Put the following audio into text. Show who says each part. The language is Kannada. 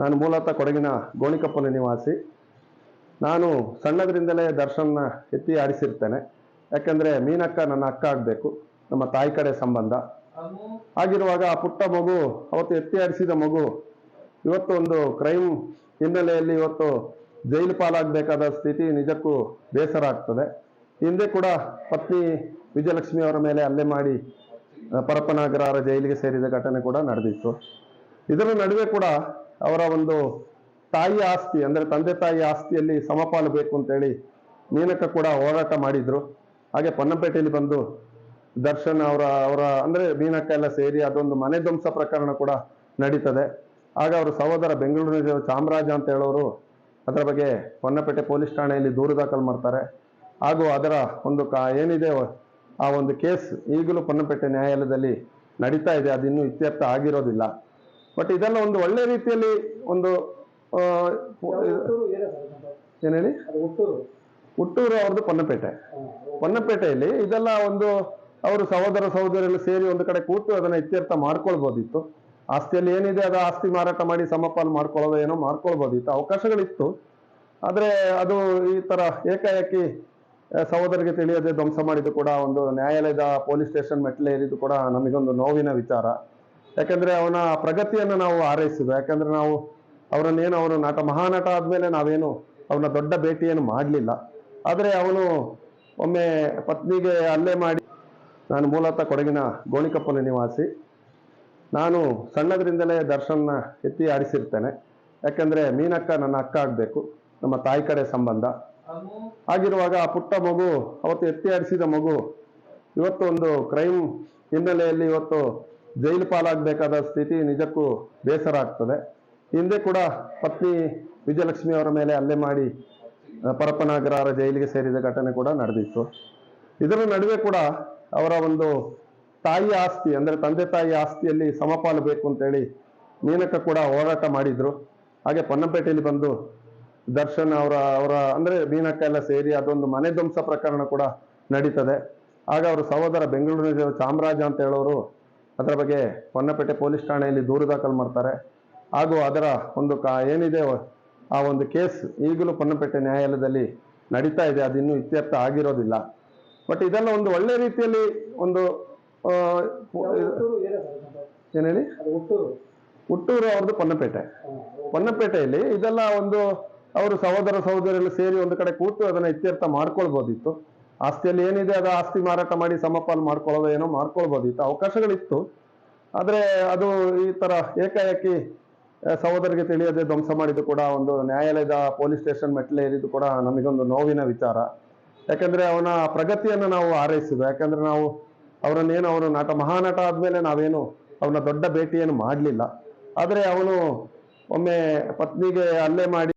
Speaker 1: ನಾನು ಮೂಲತಃ ಕೊಡಗಿನ ಗೋಣಿಕಪ್ಪನ ನಿವಾಸಿ. ನಾನು ಸಣ್ಣದರಿಂದಲೇ ದರ್ಶನ ಎತ್ತಿ ಆಡಿಸಿರ್ತೇನೆ. ಯಾಕೆಂದರೆ ಮೀನಕ್ಕ ನನ್ನ ಅಕ್ಕ ಆಗಬೇಕು, ನಮ್ಮ ತಾಯಿ ಕಡೆ ಸಂಬಂಧ. ಆಗಿರುವಾಗ ಆ ಪುಟ್ಟ ಮಗು, ಅವತ್ತು ಎತ್ತಿ ಆಡಿಸಿದ ಮಗು, ಇವತ್ತು ಒಂದು ಕ್ರೈಮ್ ಹಿನ್ನೆಲೆಯಲ್ಲಿ ಇವತ್ತು ಜೈಲು ಪಾಲಾಗಬೇಕಾದ ಸ್ಥಿತಿ ನಿಜಕ್ಕೂ ಬೇಸರ ಆಗ್ತದೆ. ಹಿಂದೆ ಕೂಡ ಪತ್ನಿ ವಿಜಯಲಕ್ಷ್ಮಿ ಅವರ ಮೇಲೆ ಹಲ್ಲೆ ಮಾಡಿ, ಪರಪ್ಪನಾಗರ ಜೈಲಿಗೆ ಸೇರಿದ ಘಟನೆ ಕೂಡ ನಡೆದಿತ್ತು. ಇದರ ನಡುವೆ ಕೂಡ ಅವರ ಒಂದು ತಾಯಿ ಆಸ್ತಿ, ಅಂದ್ರೆ ತಂದೆ ತಾಯಿ ಆಸ್ತಿಯಲ್ಲಿ ಸಮಪಾಲು ಬೇಕು ಅಂತೇಳಿ ಮೀನಕ ಕೂಡ ಹೋರಾಟ ಮಾಡಿದ್ರು. ಹಾಗೆ ಪೊನ್ನಂಪೇಟೆಯಲ್ಲಿ ಬಂದು ದರ್ಶನ್ ಅವರ ಅವರ ಅಂದ್ರೆ ಮೀನಕ್ಕ ಎಲ್ಲ ಸೇರಿ ಅದೊಂದು ಮನೆ ಧ್ವಂಸ ಪ್ರಕರಣ ಕೂಡ ನಡೀತದೆ. ಆಗ ಅವರ ಸಹೋದರ ಬೆಂಗಳೂರಿನ ಚಾಮರಾಜ ಅಂತ ಹೇಳೋರು ಅದರ ಬಗ್ಗೆ ಪೊನ್ನಪೇಟೆ ಪೊಲೀಸ್ ಠಾಣೆಯಲ್ಲಿ ದೂರು ದಾಖಲು ಮಾಡ್ತಾರೆ. ಹಾಗೂ ಅದರ ಒಂದು ಕಾ, ಏನಿದೆ ಆ ಒಂದು ಕೇಸ್ ಈಗಲೂ ಪೊನ್ನಪೇಟೆ ನ್ಯಾಯಾಲಯದಲ್ಲಿ ನಡೀತಾ ಇದೆ. ಅದು ಇನ್ನೂ ಇತ್ಯರ್ಥ ಆಗಿರೋದಿಲ್ಲ. ಬಟ್ ಇದೆಲ್ಲ ಒಂದು ಒಳ್ಳೆ ರೀತಿಯಲ್ಲಿ ಒಂದು ಏನು ಹೇಳಿ ಹುಟ್ಟೂರು ಅವ್ರದ್ದು ಪೊನ್ನಪೇಟೆ. ಪೊನ್ನಪೇಟೆಯಲ್ಲಿ ಇದೆಲ್ಲ ಒಂದು ಅವರು ಸಹೋದರ ಸಹೋದರಿಯಲ್ಲಿ ಸೇರಿ ಒಂದು ಕಡೆ ಕೂತು ಅದನ್ನ ಇತ್ಯರ್ಥ ಮಾಡ್ಕೊಳ್ಬೋದಿತ್ತು. ಆಸ್ತಿಯಲ್ಲಿ ಏನಿದೆ ಅದು ಆಸ್ತಿ ಮಾರಾಟ ಮಾಡಿ ಸಮಪಾಲು ಮಾಡ್ಕೊಳ್ಳೋದು ಏನೋ ಮಾಡ್ಕೊಳ್ಬೋದಿತ್ತು. ಅವಕಾಶಗಳಿತ್ತು. ಆದ್ರೆ ಅದು ಈ ತರ ಏಕಾಏಕಿ ಸಹೋದರಿಗೆ ತಿಳಿಯದೆ ಧ್ವಂಸ ಮಾಡಿದ್ದು ಕೂಡ ಒಂದು ನ್ಯಾಯಾಲಯದ ಪೊಲೀಸ್ ಸ್ಟೇಷನ್ ಮೆಟ್ಲೇರಿದ್ದು ಕೂಡ ನಮಗೊಂದು ನೋವಿನ ವಿಚಾರ. ಯಾಕಂದ್ರೆ ಅವನ ಪ್ರಗತಿಯನ್ನು ನಾವು ಹಾರೈಸಿದ್ವಿ ಯಾಕಂದ್ರೆ ನಾವು ಅವರನ್ನೇನು ಅವನು ನಾಟ, ಮಹಾನಟ ಆದ್ಮೇಲೆ ನಾವೇನು ಅವನ ದೊಡ್ಡ ಭೇಟಿಯನ್ನು ಮಾಡಲಿಲ್ಲ. ಆದರೆ ಅವನು ಒಮ್ಮೆ ಪತ್ನಿಗೆ ಅಲ್ಲೇ ಮಾಡಿ, ನಾನು ಮೂಲತಃ ಕೊಡಗಿನ ಗೋಣಿಕಪ್ಪನ ನಿವಾಸಿ. ನಾನು ಸಣ್ಣದರಿಂದಲೇ ದರ್ಶನ ಎತ್ತಿ ಆಡಿಸಿರ್ತೇನೆ. ಯಾಕಂದ್ರೆ ಮೀನಕ್ಕ ನನ್ನ ಅಕ್ಕ ಆಗಬೇಕು, ನಮ್ಮ ತಾಯಿ ಕಡೆ ಸಂಬಂಧ. ಆಗಿರುವಾಗ ಆ ಪುಟ್ಟ ಮಗು, ಅವತ್ತು ಎತ್ತಿ ಆಡಿಸಿದ ಮಗು ಇವತ್ತು ಒಂದು ಕ್ರೈಮ್ ಹಿನ್ನೆಲೆಯಲ್ಲಿ ಇವತ್ತು ಜೈಲು ಪಾಲಾಗಬೇಕಾದ ಸ್ಥಿತಿ ನಿಜಕ್ಕೂ ಬೇಸರ ಆಗ್ತದೆ. ಹಿಂದೆ ಕೂಡ ಪತ್ನಿ ವಿಜಯಲಕ್ಷ್ಮಿ ಅವರ ಮೇಲೆ ಹಲ್ಲೆ ಮಾಡಿ ಪರಪ್ಪನಾಗರ ಪರಪ್ಪನಗರ ಜೈಲಿಗೆ ಸೇರಿದ ಘಟನೆ ಕೂಡ ನಡೆದಿತ್ತು. ಇದರ ನಡುವೆ ಕೂಡ ಅವರ ಒಂದು ತಾಯಿ ಆಸ್ತಿ, ಅಂದರೆ ತಂದೆ ತಾಯಿ ಆಸ್ತಿಯಲ್ಲಿ ಸಮಪಾಲು ಬೇಕು ಅಂತೇಳಿ ಮೀನಕ್ಕ ಕೂಡ ಹೋರಾಟ ಮಾಡಿದ್ರು. ಹಾಗೆ ಪೊನ್ನಂಪೇಟೆಯಲ್ಲಿ ಬಂದು ದರ್ಶನ್ ಅವರ ಅವರ, ಅಂದರೆ ಮೀನಕ್ಕ ಎಲ್ಲ ಸೇರಿ ಅದೊಂದು ಮನೆ ಧ್ವಂಸ ಪ್ರಕರಣ ಕೂಡ ನಡೀತದೆ. ಆಗ ಅವರ ಸಹೋದರ ಬೆಂಗಳೂರಿನ ಚಾಮರಾಜ ಅಂತ ಹೇಳೋರು ಅದರ ಬಗ್ಗೆ ಹೊನ್ನಪೇಟೆ ಪೊಲೀಸ್ ಠಾಣೆಯಲ್ಲಿ ದೂರು ದಾಖಲು ಮಾಡ್ತಾರೆ. ಹಾಗೂ ಅದರ ಒಂದು ಕಾ ಏನಿದೆ ಆ ಒಂದು ಕೇಸ್ ಈಗಲೂ ಪೊನ್ನಪೇಟೆ ನ್ಯಾಯಾಲಯದಲ್ಲಿ ನಡೀತಾ ಇದೆ. ಅದು ಇನ್ನೂ ಇತ್ಯರ್ಥ ಆಗಿರೋದಿಲ್ಲ. ಬಟ್ ಇದೆಲ್ಲ ಒಂದು ಒಳ್ಳೆ ರೀತಿಯಲ್ಲಿ ಒಂದು ಏನು ಏನ್ ಹೇಳಿ ಹುಟ್ಟೂರು ಅವ್ರದ್ದು ಪೊನ್ನಪೇಟೆ ಪೊನ್ನಪೇಟೆಯಲ್ಲಿ ಇದೆಲ್ಲ ಒಂದು ಅವರು ಸಹೋದರ ಸಹೋದರಿಯಲ್ಲಿ ಸೇರಿ ಒಂದು ಕಡೆ ಕೂತು ಅದನ್ನ ಇತ್ಯರ್ಥ ಮಾಡ್ಕೊಳ್ಬೋದಿತ್ತು. ಆಸ್ತಿಯಲ್ಲಿ ಏನಿದೆ ಅದು ಆಸ್ತಿ ಮಾರಾಟ ಮಾಡಿ ಸಮಪಾಲು ಮಾಡ್ಕೊಳ್ಳೋದು ಏನೋ ಮಾಡ್ಕೊಳ್ಬೋದಿತ್ತು ಅವಕಾಶಗಳಿತ್ತು. ಆದ್ರೆ ಅದು ಈ ತರ ಏಕಾಏಕಿ ಸಹೋದರಿಗೆ ತಿಳಿಯದೆ ಧ್ವಂಸ ಮಾಡಿದ್ದು ಕೂಡ ಒಂದು ನ್ಯಾಯಾಲಯದ ಪೊಲೀಸ್ ಸ್ಟೇಷನ್ ಮೆಟ್ಲೆ ಏರಿದ್ದು ಕೂಡ ನಮಗೊಂದು ನೋವಿನ ವಿಚಾರ. ಯಾಕಂದ್ರೆ ಅವನ ಪ್ರಗತಿಯನ್ನು ನಾವು ಹಾರೈಸಿದ್ವು. ಯಾಕಂದ್ರೆ ನಾವು ಅವರನ್ನೇನು ಅವನು ನಾಟ, ಮಹಾನಟ ಆದ್ಮೇಲೆ ನಾವೇನು ಅವನ ದೊಡ್ಡ ಭೇಟಿಯನ್ನು ಮಾಡಲಿಲ್ಲ. ಆದರೆ ಅವನು ಒಮ್ಮೆ ಪತ್ನಿಗೆ ಹಲ್ಲೆ ಮಾಡಿ